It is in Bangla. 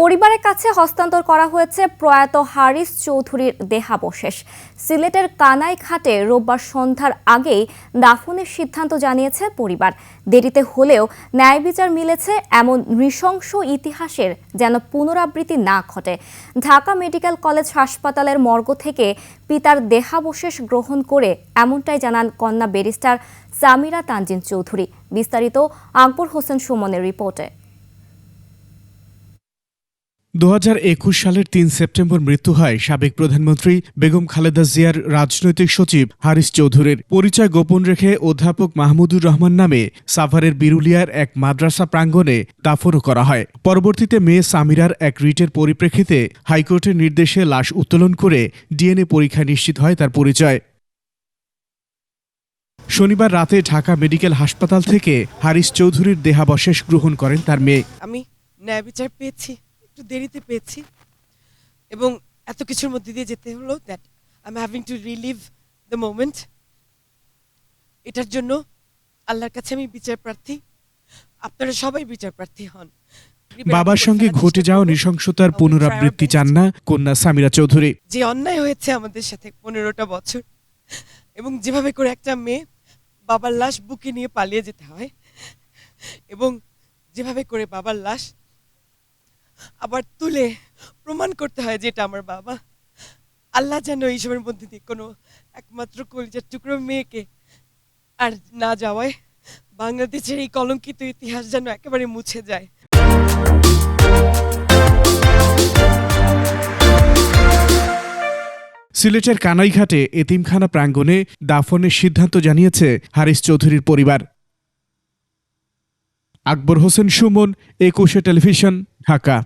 পরিবারের কাছে হস্তান্তর করা হয়েছে প্রয়াত হারিস চৌধুরীর দেহাবশেষ। সিলেটের কানাই ঘাটে রোববার সন্ধ্যার আগেই দাফনের সিদ্ধান্ত জানিয়েছে পরিবার। দেরিতে হলেও ন্যায় বিচার মিলেছে এমন নৃশংস ইতিহাসের যেন পুনরাবৃত্তি না ঘটে। ঢাকা মেডিকেল কলেজ হাসপাতালের মর্গ থেকে পিতার দেহাবশেষ গ্রহণ করে এমনটাই জানান কন্যা ব্যারিস্টার সামিরা তানজিন চৌধুরী। বিস্তারিত আকবর হোসেন সুমনের রিপোর্টে। দু হাজার একুশ সালের তিন সেপ্টেম্বর মৃত্যু হয় সাবেক প্রধানমন্ত্রী বেগম খালেদা জিয়ার রাজনৈতিক সচিব হারিস চৌধুরীর। পরিচয় গোপন রেখে অধ্যাপক মাহমুদুর রহমান নামে সাভারের বিরুলিয়ার এক মাদ্রাসা প্রাঙ্গণে দাফনও করা হয়। পরবর্তীতে মেয়ে সামিরার এক রিটের পরিপ্রেক্ষিতে হাইকোর্টের নির্দেশে লাশ উত্তোলন করে ডিএনএ পরীক্ষা নিশ্চিত হয় তার পরিচয়। শনিবার রাতে ঢাকা মেডিকেল হাসপাতাল থেকে হারিস চৌধুরীর দেহাবশেষ গ্রহণ করেন তার মেয়ে। আমি ন্যায় বিচার পেয়েছি। একটু দেরিতে পেয়েছি এবং এত কিছুর মধ্যে দিয়ে যেতে হলো that I am having to relive the moment এটার জন্য আল্লাহর কাছে আমি বিচার প্রার্থী। আপনারা সবাই বিচার প্রার্থী হন। বাবার সঙ্গে ঘটে যাওয়া নৃশংসতার পুনরাবৃত্তি চান না কন্যা সামিরা চৌধুরী। যে অন্যায় হয়েছে আমাদের সাথে পনেরোটা বছর এবং যেভাবে করে একটা মেয়ে বাবার লাশ বুকে নিয়ে পালিয়ে যেতে হয় এবং যেভাবে করে বাবার লাশ আবার তুলে প্রমাণ করতে হয় যে এটা আমার বাবা। আল্লাহ যেন এইসবের মধ্যে দিয়ে কোনো একমাত্র কলিজার টুকরো মেয়েকে আর না যাওয়ায় বাংলাদেশের এই কলঙ্কিত ইতিহাস যেন একেবারে মুছে যায়। সিলেটের কানাইঘাটে এতিমখানা প্রাঙ্গণে দাফনের সিদ্ধান্ত জানিয়েছে হারিস চৌধুরীর পরিবার। আকবর হোসেন সুমন, একুশে টেলিভিশন। ঢাকা